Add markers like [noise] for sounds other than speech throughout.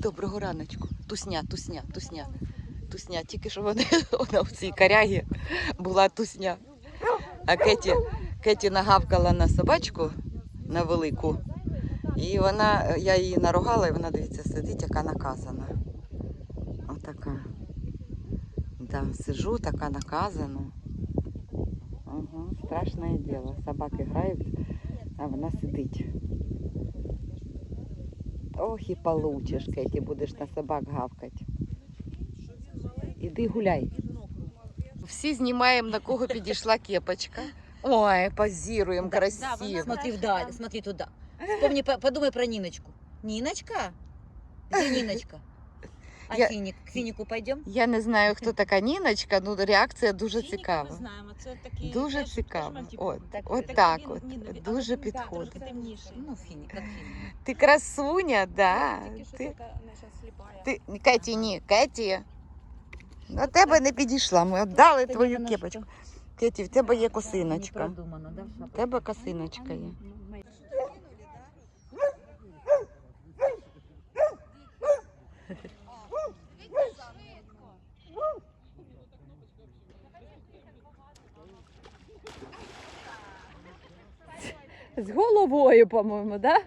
Доброго раночку. Тусня, тусня, тусня. Тусня. Тільки що вони [laughs] вона в цій корягі була тусня. А Кеті, Кеті нагавкала на собачку на велику. І вона, я її наругала, і вона, дивіться, сидить, яка наказана. Отака. Да, сижу, така наказана. Ага, страшне діло. Собаки грають, а вона сидить. Ох і получиш, Кеті, будеш на собак гавкати. Іди гуляй. Всі знімаємо, на кого підійшла кепочка. [laughs] Ой, позируємо красиво. Смотри вдалі, смотри туда. Вспомни, подумай про Ниночку. Ниночка? Де [laughs] Ниночка? А Я- финик? К финику пойдем? Я не знаю, хто така Ніночка, ну реакція дуже Фініка цікава. Ми знаємо, це такі, Дуже знаєш, цікаво. теж, От, так- от такий так він- от. ні, ну, він- Дуже але він, да, підходить. трохи. Ну, как финик. Ти красуня, да. Тільки Ти, така, ти, Кеті, ні, Кеті. До тебе не підійшла. Ми віддали твою кепочку. Кеті, в тебе є косиночка. В тебе косиночка є. З головою, по-моєму, да?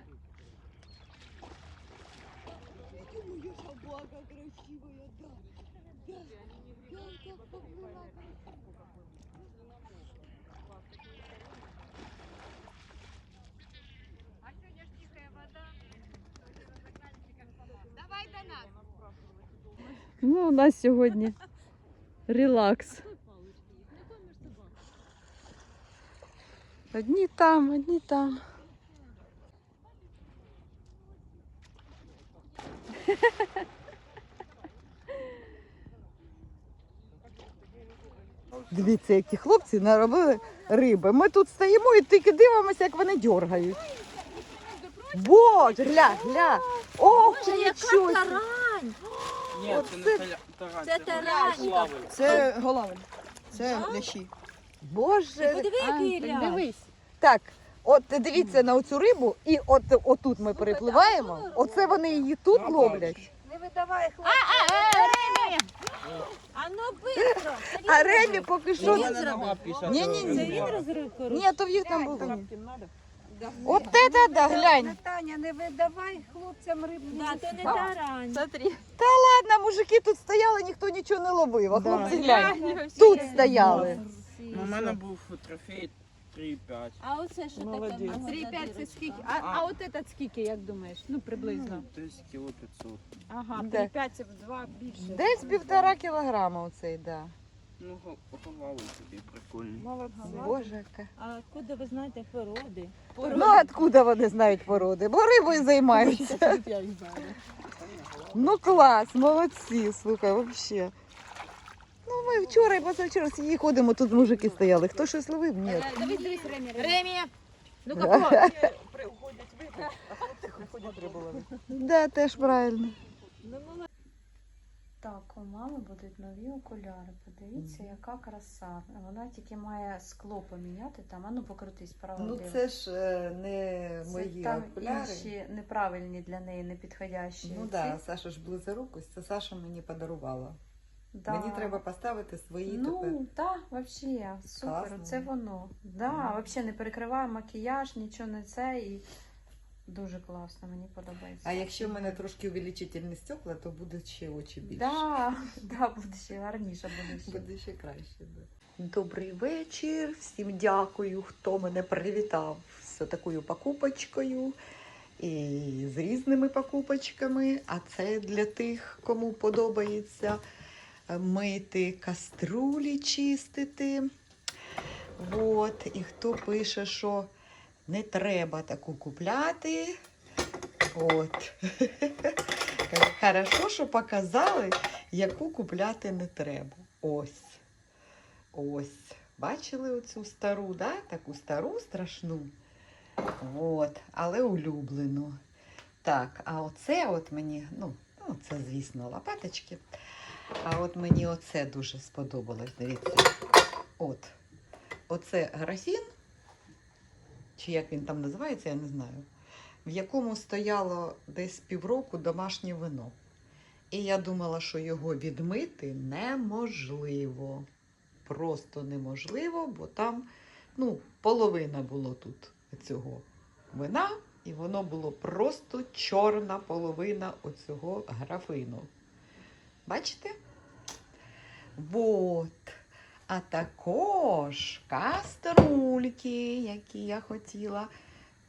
Ну, у нас сьогодні релакс. Одні там, одні там. Дивіться, які хлопці наробили риби. Ми тут стоїмо і тільки дивимося, як вони дергають. Боже, гля, гля. Ох, нічого. собі. тарань! Ні, це не таля- тарань. Це тарань. Це голавль. Це лящі. Боже. Подиви, який ряд. Так, от дивіться на оцю рибу, і от отут ми перепливаємо. Оце вони її тут ловлять. Не видавай хлопця. А ну бистро. А Ремі поки що. У мене нема 50 Ні, ні, ні. Він розрив Ні, то в їх там було. От це да, да, глянь. Таня, не видавай хлопцям рибу. Да, то не тарань. Ладно, мужики тут стояли, ніхто нічого не ловив. А хлопці глянь. Тут стояли. Ну, У мене був трофей 3,5. А оце що Молодець. таке? 3-5 це скільки? А, А. а от этот скільки, як думаєш? Ну, приблизно. Десь кіло 500. Ага, Да. 3-5 це в два більше. Десь півтора кілограма оцей, да. Ну, поховали собі прикольно. Молодці. Боже, яка. А куди ви знаєте породи? Ну, откуда вони знають породи? Бо рибою займаються. Я їх знаю. Ну клас, молодці, слухай, вообще. Ну ми вчора і позавчора всі ходимо, тут мужики стояли. Хто щось ловив? Ні. Дивись, дивись, Ремі. Ремі. Ремі! Ну, какого? [laughs] Да, теж правильно. Так, у мами будуть нові окуляри. Подивіться, яка краса. Вона тільки має скло поміняти там. А ну покрутись право. Ну ліво. це ж е, не Це мої там окуляри. інші неправильні для неї, непідходящі. Ну так, да, Саша ж близорукость, це Саша мені подарувала. Да. Мені треба поставити свої тепер. Ну, так, взагалі, супер, Класно. це воно. Да, Мгм. взагалі не перекриває макіяж, нічого не це і дуже класно, мені подобається. А якщо в мене трошки увеличительні стекла, то буде ще очі більше. Да, [laughs] да, буде ще гарніше буде ще. Буде ще краще. Да. Добрий вечір. Всім дякую, хто мене привітав з такою покупочкою і з різними покупочками. А це для тих, кому подобається мити каструлі, чистити. От. І хто пише, що не треба таку купляти. От. [laughs] Хорошо, що показали, яку купляти не треба. Ось. Ось. Бачили оцю стару, да? таку стару страшну. От, але улюблену. Так, а оце от мені, ну, ну це, звісно, лопаточки. А от мені оце дуже сподобалось. Дивіться. От. Оце графін. Чи як він там називається, я не знаю. в якому стояло десь півроку домашнє вино. І я думала, що його відмити неможливо. Просто неможливо, бо там ну, половина було тут цього вина, і воно було просто чорна половина оцього графину. Бачите? Вот. А також каструльки, які я хотіла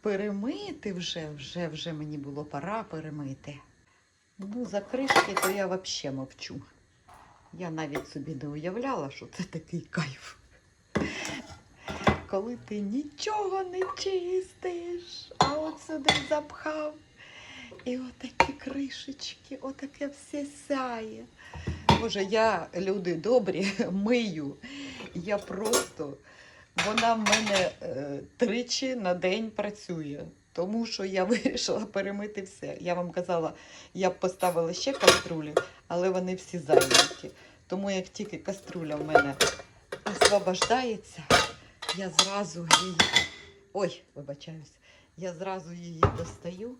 перемити вже, вже, вже мені було пора перемити. Ну, за кришки то я взагалі мовчу. Я навіть собі не уявляла, що це такий кайф. Коли ти нічого не чистиш, а от сюди запхав. І отакі кришечки, отаке все сяє. Боже, я, люди добрі, [laughs] мию. Я просто, вона в мене е, тричі на день працює. Тому що я [laughs] вирішила перемити все. Я вам казала, я б поставила ще каструлі, але вони всі зайняті. Тому як тільки каструля в мене освобождається, я зразу її. Ой, вибачаюсь, я зразу її достаю.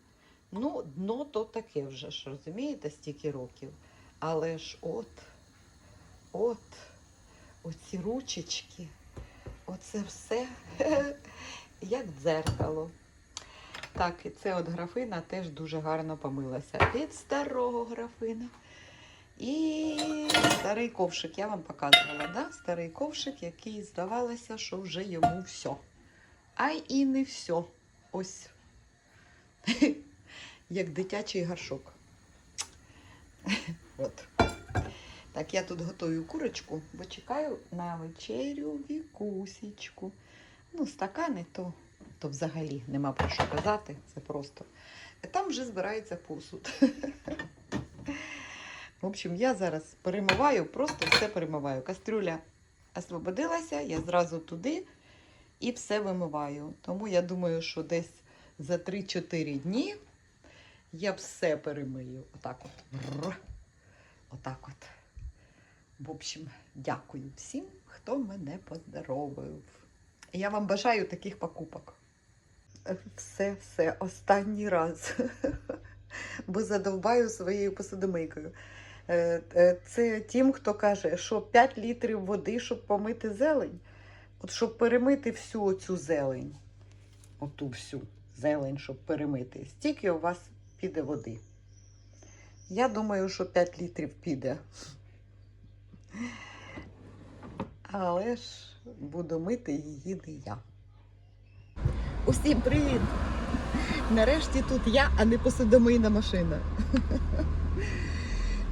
Ну, дно то таке вже ж, розумієте, стільки років. Але ж от, от, оці ручечки, оце все [laughs] як дзеркало. Так, і це от графина теж дуже гарно помилася. Від старого графина. І старий ковшик, я вам показувала, да? старий ковшик, який здавалося, що вже йому все. А і не все. Ось. [laughs] Як дитячий горшок. [laughs] От. Так, я тут готую курочку, бо чекаю на вечерю вікусічку. Ну, стакани то, то взагалі нема про що казати. Це просто. Там вже збирається посуд. [laughs] В общем, я зараз перемиваю, просто все перемиваю. Кастрюля освободилася, я зразу туди і все вимиваю. Тому я думаю, що десь за 3-4 дні я все перемию. Отак от. Отак от. В общем, дякую всім, хто мене поздоровив. Я вам бажаю таких покупок. Все, все, останній раз. [laughs] Бо задовбаю своєю посудомийкою. Е, е, Це тим, хто каже, що 5 літрів води, щоб помити зелень. От щоб перемити всю оцю зелень. Оту всю зелень, щоб перемити. Стільки у вас піде води. Я думаю, що 5 літрів піде. Але ж буду мити її не я. Усім привіт! Нарешті тут я, а не посудомийна машина.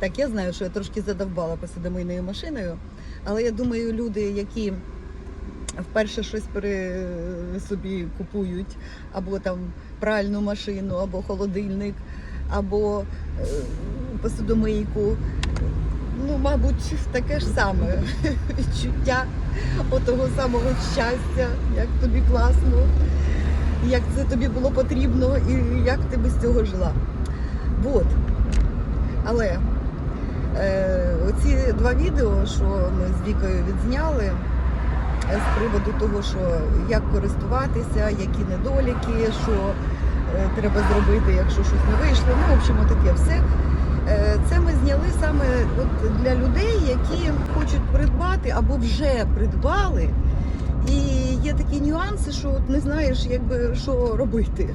Так, я знаю, що я трошки задовбала посудомийною машиною, але я думаю, люди, які вперше щось пере собі купують, або там пральну машину, або холодильник, або е, посудомийку, ну, мабуть, таке ж саме [laughs] відчуття отого самого щастя, як тобі класно, як це тобі було потрібно і як ти без цього жила. Вот. Але е, оці два відео, що ми з Вікою відзняли, з приводу того, що як користуватися, які недоліки, що е, треба зробити, якщо щось не вийшло. Ну, в общем, таке все. Е, Це ми зняли саме от для людей, які хочуть придбати або вже придбали. І є такі нюанси, що от не знаєш, якби що робити.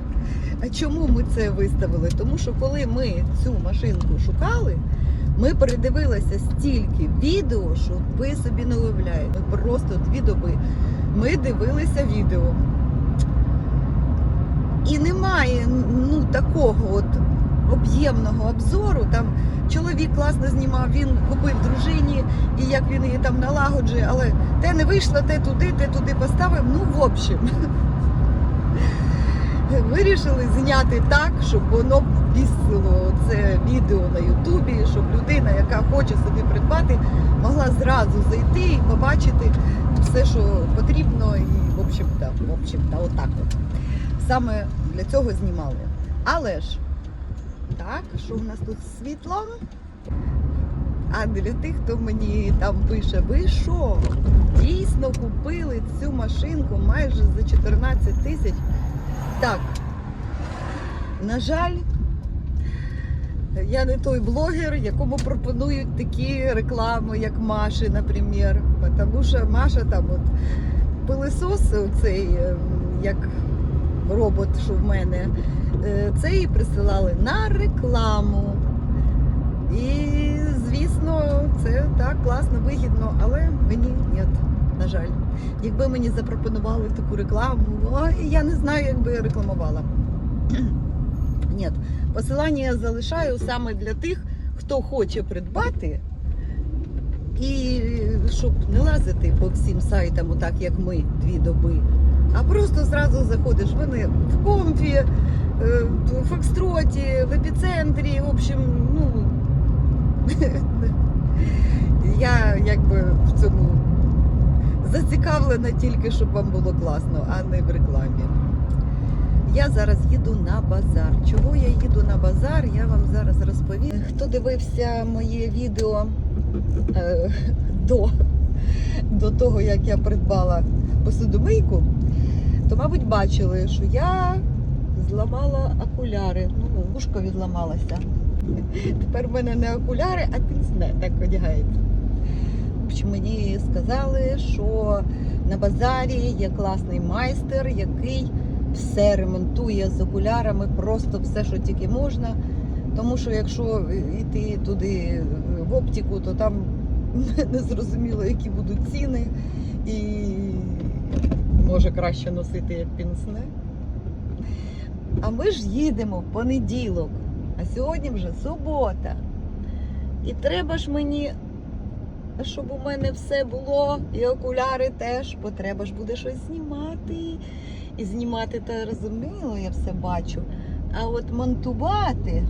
А чому ми це виставили? Тому що коли ми цю машинку шукали, ми передивилися стільки відео, що ви собі не уявляєте. Просто дві доби. Ми дивилися відео. І немає ну, такого от об'ємного обзору. Там чоловік класно знімав, він купив дружині, і як він її там налагоджує, але те не вийшло, те туди, те туди поставив. Ну, в общем, [laughs] вирішили зняти так, щоб воно вісило це відео на Ютубі, щоб людина, яка хоче собі придбати, могла зразу зайти і побачити все, що потрібно, і в общем, та, в общем, та, отак от. Саме для цього знімали. Але ж так, що в нас тут з світлом? А для тих, хто мені там пише, ви що? Дійсно купили цю машинку майже за 14 тисяч. Так. На жаль, я не той блогер, якому пропонують такі реклами, як Маші, наприклад. Тому що Маша там от пилисос, цей, ем, як робот, що в мене, е, це їй присилали на рекламу. І, звісно, це так класно, вигідно, але мені ні, на жаль. Якби мені запропонували таку рекламу, ой, я не знаю, як би я рекламувала. Ні, посилання я залишаю саме для тих, хто хоче придбати. І щоб не лазити по всім сайтам, отак як ми, дві доби. А просто зразу заходиш. Вони в комфі, е, в Фокстроті, в епіцентрі. В общем, ну [laughs] я якби в цьому зацікавлена тільки, щоб вам було класно, а не в рекламі. Я зараз їду на базар. Чого я їду на базар, я вам зараз розповім. Хто дивився моє відео е, до, до того, як я придбала посудомийку, то, мабуть, бачили, що я зламала окуляри. Ну, вушко відламалося. Тепер в мене не окуляри, а пінсне так одягається. Мені сказали, що на базарі є класний майстер, який все ремонтує з окулярами, просто все, що тільки можна. Тому що якщо йти туди в оптику, то там [laughs] не зрозуміло, які будуть ціни, і може краще носити як пінсне. А ми ж їдемо в понеділок, а сьогодні вже субота. І треба ж мені, щоб у мене все було, і окуляри теж, бо треба ж буде щось знімати. І знімати то розуміло, я все бачу. А от монтувати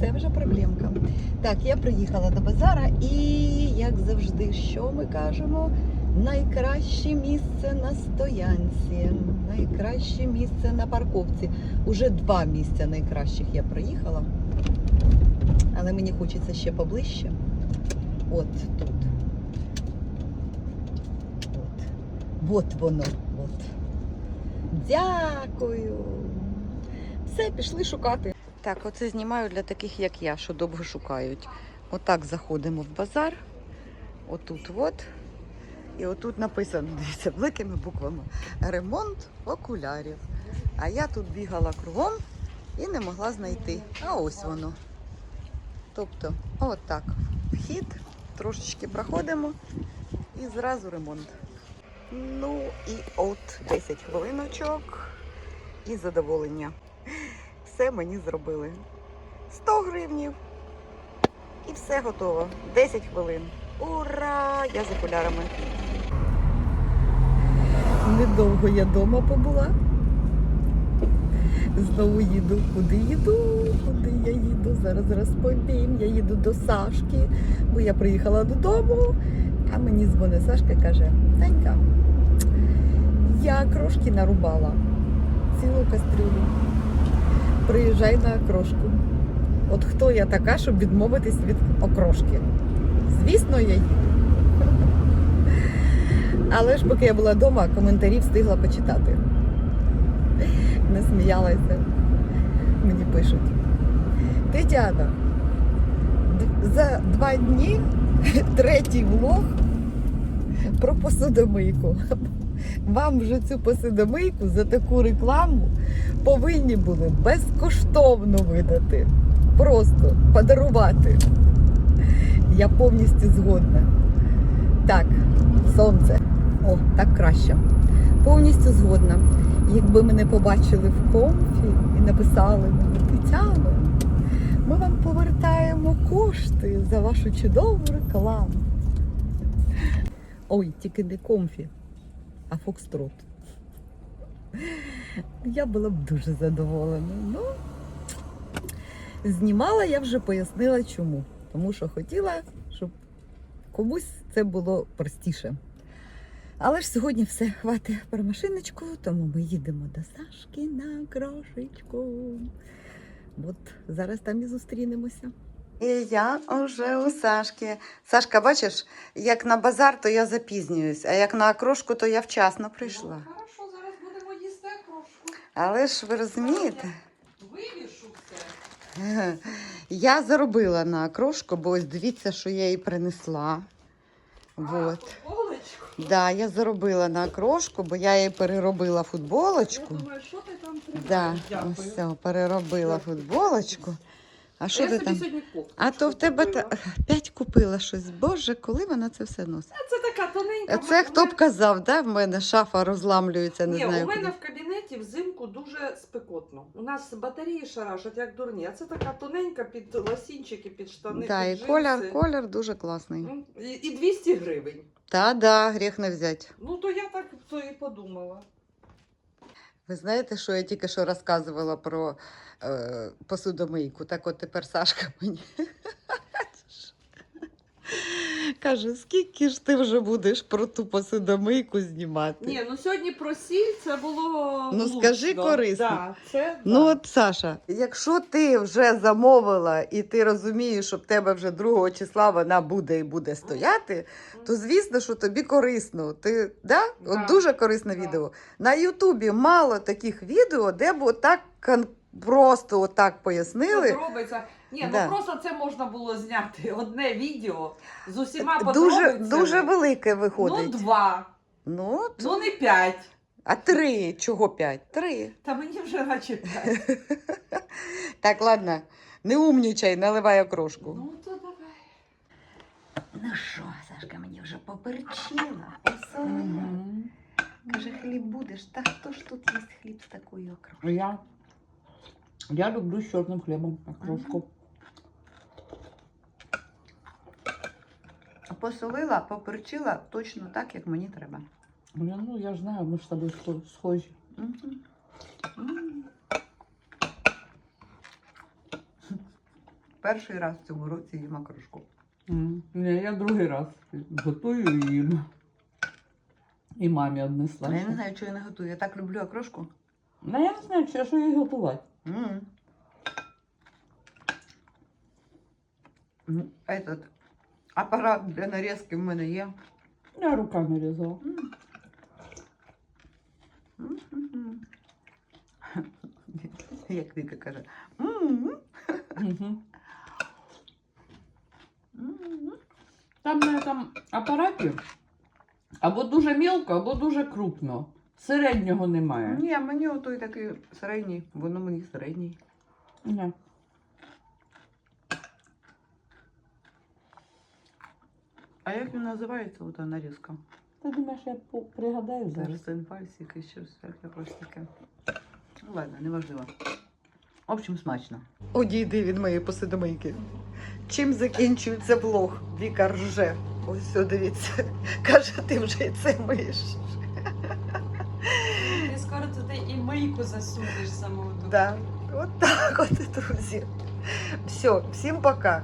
це вже проблемка. Так, я приїхала до базара і, як завжди, що ми кажемо? Найкраще місце на стоянці, найкраще місце на парковці. Уже два місця найкращих я проїхала. Але мені хочеться ще поближче. От тут. От. От воно. От. Дякую. Все, пішли шукати. Так, оце знімаю для таких, як я, що довго шукають. Отак заходимо в базар. Отут от. І отут написано, дивіться, великими буквами. Ремонт окулярів. А я тут бігала кругом і не могла знайти. А ось воно. Тобто, отак. Вхід, трошечки проходимо і зразу ремонт. Ну і от 10 хвилиночок і задоволення. Все мені зробили. 100 гривнів. І все готово. 10 хвилин. Ура! Я з окулярами. Недовго я вдома побула. Знову їду. Куди їду? Куди я їду? Зараз розповім. Я їду до Сашки, бо я приїхала додому, а мені дзвонить Сашка і каже: Танька, я крошки нарубала. Цілу кастрюлю. Приїжджай на окрошку. От хто я така, щоб відмовитись від окрошки? Звісно, я їду. Але ж поки я була вдома, коментарі встигла почитати. Не сміялася. Мені пишуть. Тетяна, за два дні [laughs] третій влог про посудомийку. Вам вже цю посудомийку за таку рекламу повинні були безкоштовно видати. Просто подарувати. Я повністю згодна. Так, сонце. О, так краще. Повністю згодна. Якби мене побачили в комфі і написали мені, Тетяно, ми вам повертаємо кошти за вашу чудову рекламу. Ой, тільки не комфі, а фокстрот. Я була б дуже задоволена. Ну, знімала я вже пояснила чому. Тому що хотіла, щоб комусь це було простіше. Але ж сьогодні все хватить про машиночку, тому ми їдемо до Сашки на крошечку. От зараз там і зустрінемося. І я вже у Сашки. Сашка, бачиш, як на базар, то я запізнююсь, а як на окрошку, то я вчасно прийшла. Хорошо, зараз будемо їсти крошку. Але ж ви розумієте, Вивішу все. [laughs] я заробила на окрошку, бо ось дивіться, що я їй принесла. Вот. Олечко. Да, я заробила на окрошку, бо я їй переробила Я футболочку. думаю, що ти там придумав? Да, Дякую. ось все, переробила футболочку. А що я ти собі там? сьогодні кофту А то в тебе та... [laughs] опять купила щось. Боже, коли вона це все носить? Це така тоненька. Це хто б казав, да? В мене шафа розламлюється, не Ні, знаю. у мене куди. в кабінеті взимку дуже спекотно. У нас батареї шарашать, як дурні. А це така тоненька під лосінчики, під штани. Да, і під колір, колір дуже класний. І, і 200 гривень. Та, да, гріх не взяти. Ну то я так то і подумала. Ви знаєте, що я тільки що розказувала про е, посудомийку? Так от тепер Сашка [laughs] мені каже, скільки ж ти вже будеш про ту посудомийку знімати? Ні, ну сьогодні про сіль це було. Ну, влучно. скажи корисно. Да, це, Ну да. от, Саша, якщо ти вже замовила і ти розумієш, що в тебе вже 2 числа вона буде і буде стояти, то звісно, що тобі корисно. Ти, да? Да. От дуже корисне Да. відео. На Ютубі мало таких відео, де б отак кон- просто отак пояснили. Подробиця. Ні, Да. ну просто це можна було зняти [laughs] одне відео з усіма Дуже, подробицями. дуже велике виходить. Ну, два. Ну, Ну, не п'ять. а три. Чого п'ять? Три. Та мені вже наче п'ять. [laughs] Так, ладно, не умнічай, наливай окрошку. Ну, то давай. Ну що, Сашка мені вже поперчила, посолила. Каже, хліб будеш. Та хто ж тут їсть хліб з такою окрошкою? Я, я люблю з чорним хлібом окрошку. Посолила, поперчила точно так, як мені треба. Я, ну, я ж знаю, ми ж з тобою схожі. Перший раз в цьому році їм окрошку. Ні, я другий раз готую і їм. І мамі однесла. Я не знаю, чого я не готую. Я так люблю окрошку. Ну, я не знаю, чи що їй готувати. Ну, Этот апарат для нарізки в мене є. Я руками різала. Як Віка каже. Там на там апараті або дуже мілко, або дуже крупно. Середнього немає. Ні, мені отой такий середній, воно мені середній. Ні. А як він називається, ота нарізка? Ти думаєш, я по- пригадаю зараз? Зараз пальсик і щось якось таке. Ну ладно, неважливо. В общем, смачно. Одійди від моєї посудомийки. Чим закінчується влог? Віка рже. Ось все, дивіться. Каже, ти вже і це миєш. Ти скоро туди і мийку засунеш саму. Да. От так от, друзі. Все, всім пока.